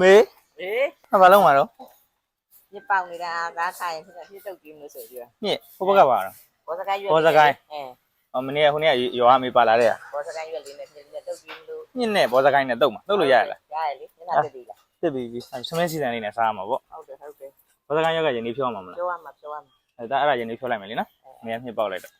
မေအေးဟာဘာလုံးမှာတော့ညပေါင်နေတာကားခိုင်းဖြစ်ဖြစ်တုတ်ကြည့်လို့ဆိုပြီးတော့ညစ်ဟိုဘက်ကပါတော့ဘောစကိုင်းရွက်ဘောစကိုင်းအဲအော်မနေ့ကခုနေ့ကရွာမေးပါလာတဲ့ဘောစကိုင်းရွက်လေးနဲ့ဖြစ်ဖြစ်တုတ်ကြည့်လို့ညစ်နဲ့ဘောစကိုင်းနဲ့တုတ်မှာတုတ်လို့ရရလားရရလေညနာတက်ပြီလားတစ်ပြီးပြီးဆမင်းစီစံလေးနဲ့စားရမှာပေါ့ဟုတ်တယ်ဟုတ်တယ်ဘောစကိုင်းရောက်ကယင်းလေးဖြောမှာမလားပြောရမှာပြောရမှာအဲဒါအဲ့ဒါယင်းလေးဖြောလိုက်မယ်လीနော်မင်းကနှစ်ပေါက်လိုက်တော့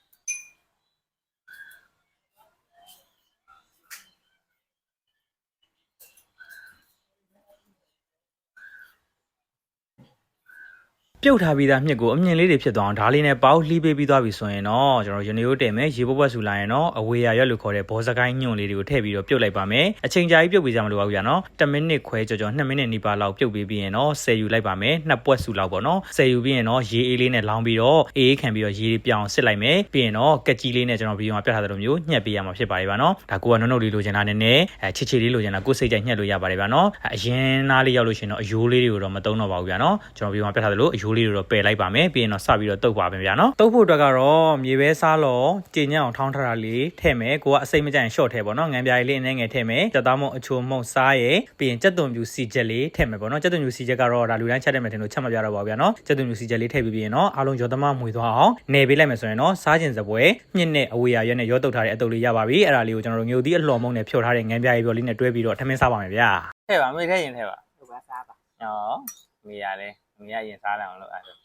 ပြုတ်ထားပြီးသားမြစ်ကိုအမြင်လေးတွေဖြစ်သွားအောင်ဓာလေးနဲ့ပေါက်လှီးပေးပြီးသွားပြီဆိုရင်တော့ကျွန်တော်ရနေရိုးတင်မယ်ရေပုတ်ပွက်ဆူလာရင်တော့အဝေးရရွက်လို့ခေါ်တဲ့ဘောစကိုင်းညွန့်လေးတွေကိုထည့်ပြီးတော့ပြုတ်လိုက်ပါမယ်အချိန်ကြာကြီးပြုတ်ပြီးကြမလို့ပါဘူးဗျာနော်10မိနစ်ခွဲကြော်ကြော်2မိနစ်နီးပါးလောက်ပြုတ်ပြီးပြီးရင်တော့ဆယ်ယူလိုက်ပါမယ်နှစ်ပွက်ဆူလောက်ပေါ့နော်ဆယ်ယူပြီးရင်တော့ရေအေးလေးနဲ့လောင်းပြီးတော့အေးအေးခံပြီးတော့ရေပြောင်းစစ်လိုက်မယ်ပြီးရင်တော့ကက်ကြီးလေးနဲ့ကျွန်တော်ဗီဒီယိုမှာပြထားသလိုမျိုးညှက်ပေးရမှာဖြစ်ပါတယ်ဗျာနော်ဒါကိုကနုံနုံလေးလိုချင်တာနည်းနည်းအဲချစ်ချစ်လေးလိုချင်တာကိုယ်စိတ်ကြိုက်ညှက်လို့ရပါတယ်ဗျာနော်အရင်နားလေးရောက်လို့ရှိရင်တော့အယိုးလေးတွေကိုတော့မသုံးတော့ပါဘူးဗျာနော်ကျွန်တော်ဗီဒီယိုမှာပြထားသလိုအယိုးလေးတွေတော့ပယ်လိုက်ပါမယ်ပြီးရင်တော့စပြီးတော့တုတ်ပါမယ်ဗျာနော်တုတ်ဖို့အတွက်ကတော့မြေပဲစားလို့ကြင်ညံ့အောင်ထောင်းထားတာလေးထည့်မယ်ကိုကအစိမ့်မကြရင်ရှော့ထည့်ပေါ့နော်ငံပြားလေးအနေငယ်ထည့်မယ်ကြက်သားမုံအချိုမုံစားရယ်ပြီးရင်ကြက်သွန်ပြူစီချက်လေးထည့်မယ်ပေါ့နော်ကြက်သွန်ပြူစီချက်ကတော့ဒါလူတိုင်းချက်တယ်မယ်ထင်လို့ချက်မပြတော့ပါဘူးဗျာနော်ကြက်သွန်ပြူစီချက်လေးထည့်ပြီးပြီးရင်တော့အားလုံးရောသမမွေသွားအောင်နေပေးလိုက်မယ်ဆိုရင်တော့စားခြင်းစပွဲမြင့်နဲ့အဝေးရရွက်နဲ့ရောတုတ်ထားတဲ့အတုပ်လေးရပါပြီအဲ့ဒါလေးကိုကျွန်တော်တို့ငြိုသီးအလှော်မုံနဲ့ဖြုတ်ထားတဲ့ငံပြားလေးပြောလေးနဲ့တွဲပြီးတော့ထမင်းစားပါမယ်ဗျာထည့်ပါမေးထည့်ရင်ထည့်ပါသူကစားပါ။အော်မိရလဲ မိရရင်စားလိုက်အောင်လို့အဲ့ဒါ။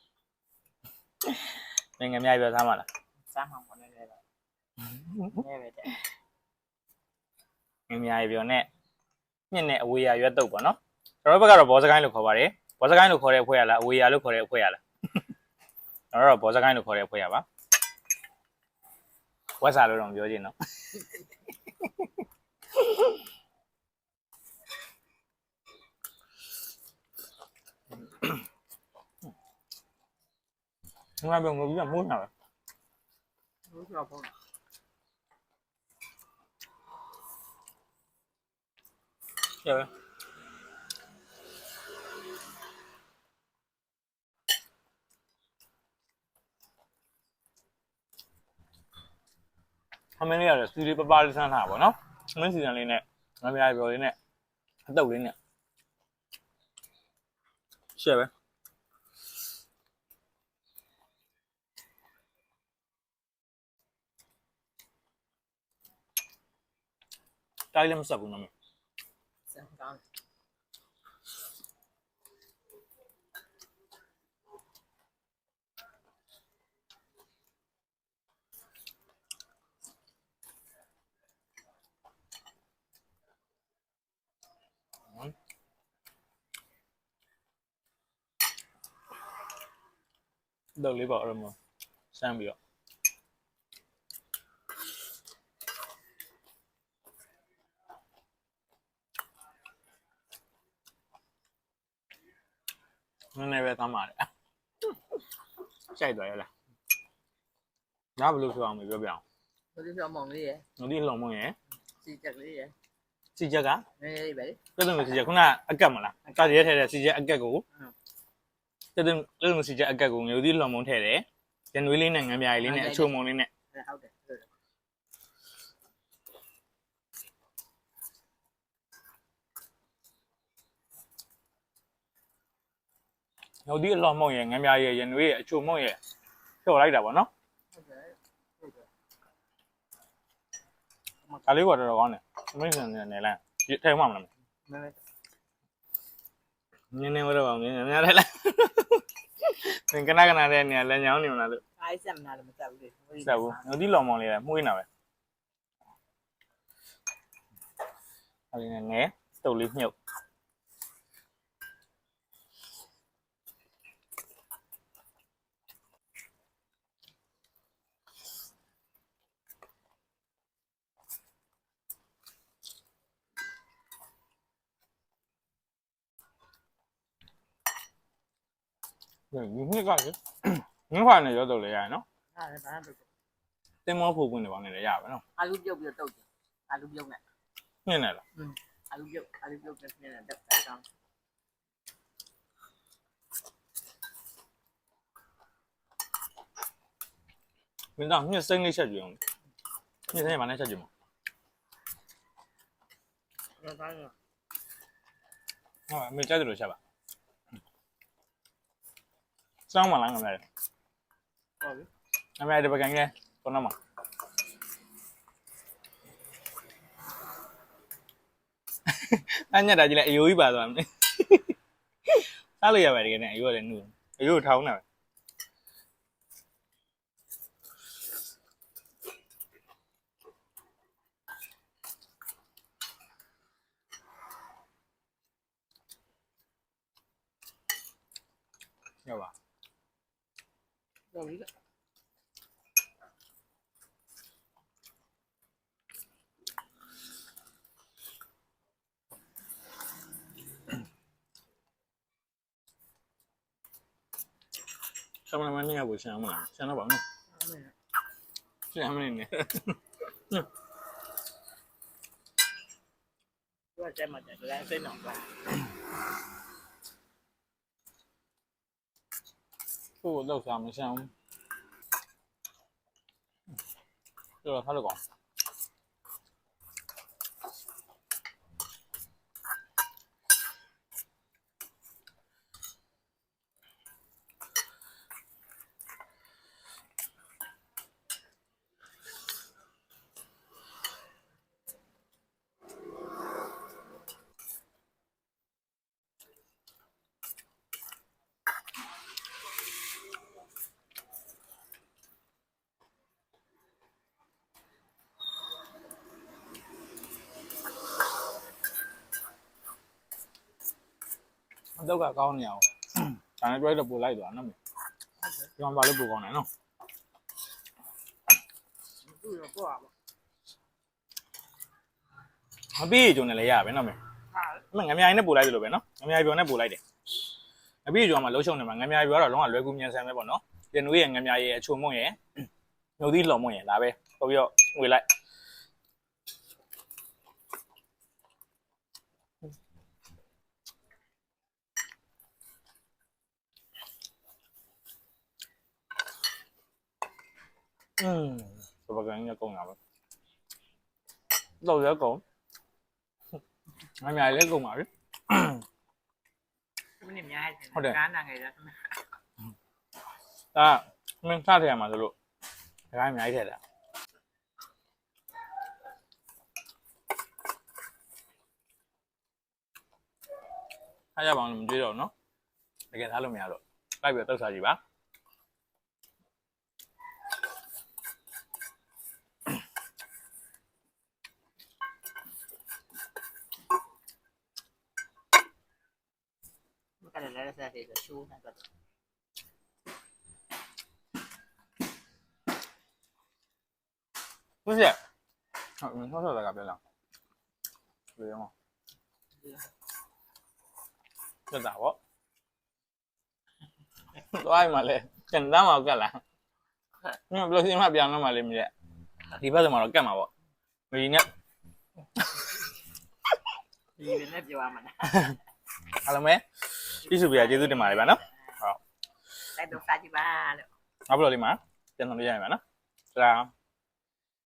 ငငယ်များပြောစားမလားစားမှာပေါ့နည်းနည်းတော့နည်းပဲတဲ့။ငငယ်များပြောနဲ့ညစ်နဲ့အဝေးရရွက်တုပ်ပေါ့နော်။ကျွန်တော်တို့ဘက်ကတော့ဘောစကိုင်းလို့ခေါ်ပါတယ်။ဘောစကိုင်းလို့ခေါ်တဲ့အဖွဲ့ရလားအဝေးရလို့ခေါ်တဲ့အဖွဲ့ရလား။ကျွန်တော်တို့ကဘောစကိုင်းလို့ခေါ်တဲ့အဖွဲ့ရပါ။ဝက်စာလို့တော့ပြောချင်တော့ ငါပြောငိုပြီးတော့မိုးနေတာပဲဘူးတော့ပေါ့။ကျေပဲအမင်းလေးရတယ်စီလေးပပလေးဆန်းထားပါတော့။အမင်းစီစံလေးနဲ့ငါမရပြောလေးနဲ့အတုပ်လေးနဲ့ရှယ်ပဲ တိုင်းလည်းမဆက်ဘူးနော်မင်းစံကောင်း တုပ်လေးပေါ့အဲ့လိုမျိုးစမ်းပြီးတော့ နည်းနည်းပဲသမ်းပါလေရှိုက်သွားရလားဒါဘယ်လိုဆိုအောင်မပြောပြအောင်ဘယ်လိုပြောမောင်လေးရယ်ငဒီလှုံမုံရယ်စီချက်ကလေးရယ်စီချက်ကနည်းနည်းလေးပဲလေပြတ်တယ်စီချက်ခုနအကက်မလားတာရဲထဲတဲ့စီချက်အကက်ကိုပြတ်တယ်လုံးစီချက်အကက်ကိုငဒီလှုံမုံထဲတယ်ရန်နွေးလေးနဲ့ငံပြားလေးနဲ့အချိုမုံလေးနဲ့ဟုတ်တယ် ဟုတ်တယ်ငဒီအလော့မုံရယ်ငံပြားရယ်ရန်နွေးရယ်အချိုမုံရယ်ဖြော်လိုက်တာပေါ့နော်ဟုတ်တယ်ဟုတ်တယ်ဒါလေးကတော်တော်ကောင်းတယ်အမေစံနေနေလားထဲမှာမလားနည်းနည်းနင်းနေမတော့ပါဘူးနင်းနေရတယ်လားသင်ကနကနာတဲ့နေရာလက်ညောင်းနေမလားလို့အားစက်မနာလည်းမစက်ဘူးလေစက်ဘူးငဒီလော်မောင်လေးလည်းမှုေးနေတာပဲအဲ့ဒီနဲ့ငယ်တုပ်လေးမြုပ် ဒီနှစ်ကလေငင်းခွာနေရောတုပ်လေးရရနော်ဟာလည်းဘာမှမလုပ်တင်မောဖို့ပွင့်နေပါနဲ့လည်းရပါနော်အာလူပြုတ်ပြီးတော့တုတ်တယ်အာလူပြုတ်နဲ့ညနေလားအာလူပြုတ်အာလူပြုတ်နဲ့နည်းနည်းတက်တာကောင်းမင်းတော့ညစိမ့်လေးချက်ကြည့်အောင်ညစိမ့်ရပါနဲ့ချက်ကြည့်မတော့ကောင်းတော့ဟုတ်အမေကြိုက်တယ်လို့ချက်ပါ စောင်းမလားငါမလဲဟုတ်ပြီငါမလဲဒီပကံကြီးလဲကောနော်မအညက်တာကြီးလဲအယိုးကြီးပါသွားမယ်စားလို့ရပါတယ်တကယ်နဲ့အယိုးကလည်းနူအယိုးထောင်းတာပဲရပါ ဟုတ်ပြီဆောင်းမမနေ့ကကိုရှမ်းမလားရှမ်းတော့ပါနော် ရှမ်းမနေနဲ့သူကကျမတယ်လည်းစိတ်နှောင်ပါကိုယ်တော့စားမရှမ်းဘူးတော့ထားလို့ကောင်း အတော့ကကောင်းနေအောင်ဒါနဲ့တွဲတော့ပို့လိုက်သွားနော်မေဒီမှာဘာလို့ပို့ကောင်းလဲနော်သူ့တော့ပေါ့ပါမပြီးကြုံနဲ့လည်းရပါပဲနော်မေဟာအမငမြိုင်နဲ့ပို့လိုက်တယ်လို့ပဲနော်ငမြိုင်ပြောနဲ့ပို့လိုက်တယ်မပြီးကြုံမှာလှုပ်ရှုံနေမှာငမြိုင်ပြောတော့လုံးဝလွယ်ကူမြန်ဆန်ပဲပေါ့နော်ပြနွေးရဲ့ငမြိုင်ရဲ့အချုံမွန့်ရဲ့ညိုသီးလော်မွန့်ရဲ့ဒါပဲပို့ပြီးတော့ငွေလိုက် อืมဆိုပါကန်ရကုန်တာပဲတော့ရကုန်ငမြိုင်လည်းကုန်ပါပြီဒီနေ့များတယ်ကားနာငယ်တယ်ဒါမင်းစားထရမှာဆိုလို့ဒါကအများကြီးထည့်တာအားရပါအော ကြွေးတော့ဘူးနော်တကယ်ထားလို့မရတော့လိုက်ပြီးတော့တောက်စားကြည့်ပါမကလည်းလည်းဆက်တယ်ရှိုးနေတော့ဟုတ်ရဲ့ဟုတ်မင်းဆော့ဆော့တာကပြောလားပြေရောတက်တာဗောသွားမှလည်းကျန်တမ်းမှာကတ်လာငါဘယ်လိုစီမပြန်တော့မှလည်းမရက်ဒီဘက်မှာတော့ကတ်မှာဗောမင်းနဲ့ဒီနေ့ပြောရမှာအားလုံးပဲ ပြည့်စုံပြကျေးဇူးတင်ပါတယ်ဗျာနော်တိုက်တော့စားကြည့်ပါလို့နောက်ဘယ်လိုလေးမှာပြန်တော်လေးရရင်ဗျာနော်ဒါ